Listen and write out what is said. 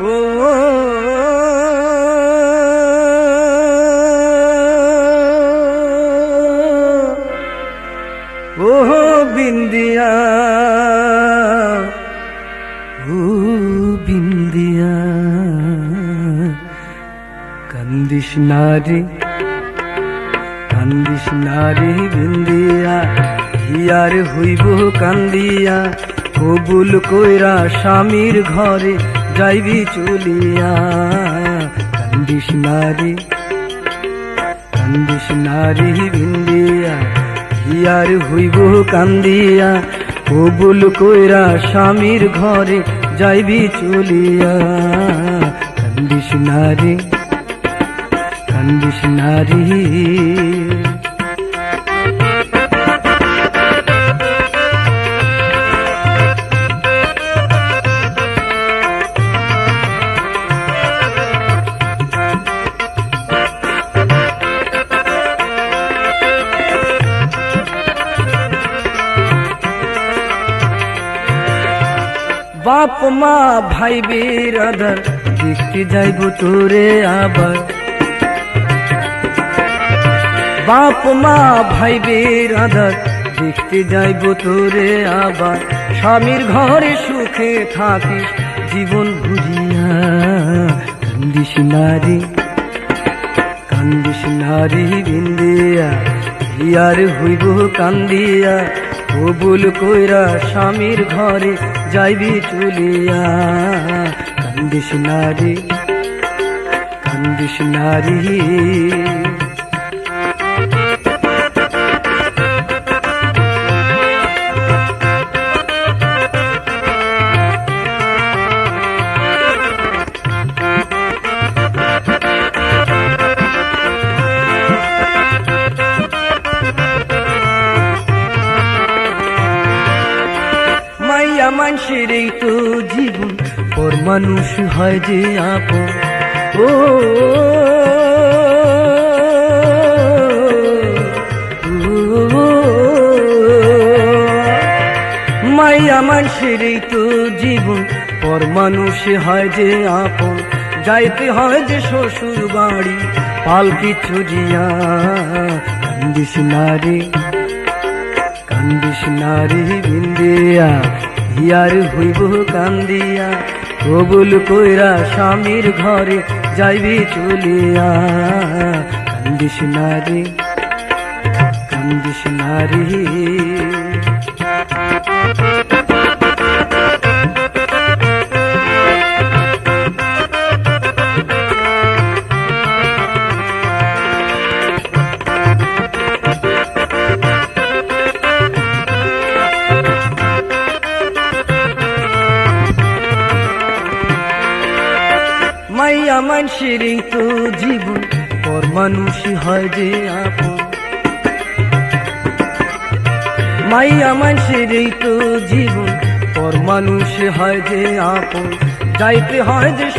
ও ও বিন্দিয়া ও বিন্দিয়া, কান্দিস নারী কান্দিস নারী বিন্দিয়া হিয়ার হইব কান্দিয়া, কবুল কইরা স্বামীর ঘরে যাইবি চলিয়া, কান্দিস নারী কান্দিস নারী বিন্দিয়া, হিয়ার হইব কান্দিয়া, কবুল কইরা স্বামীর ঘরে যাইবি চলিয়া। কান্দিস নারী কান্দিস নারী। বাপ মা, ভাই বিরাদার দেখতে যাইব তোরে আবার। বাপ মা, ভাই বিরাদার দেখতে যাইব তোরে আবার। স্বামীর ঘরে সুখে থাকিস, জীবন ভুলিয়া কান্দিস নারী কান্দিস নারী বিন্দিয়া। হিয়ার হইব কান্দিয়া। কবুল কইরা স্বামীর ঘরে যাইবি চুলিয়া কান্দিস নারী কান্দিস নারী মানুষের এই তো জীবন পর মানুষ হয় যে আপন। ও মাইয়া মানুষের এই তো জীবন পর মানুষ হয় যে আপন। যাইতে হয় যে শ্বশুর বাড়ি পালকি ছুজিয়া কান্দিস নারী কান্দিস নারী বিন্দিয়া। হিয়ার হইব কান্দিয়া কবুল কইরা স্বামীর ঘরে যাইবি চলিয়া। কান্দিস নারী কান্দিস নারী মানুষের এই তো জীবন, পর মানুষই হয় যে আপন। মাইয়া মানুষের এই তো জীবন, পর মানুষ হয় যে আপন। যাইতে হয় যে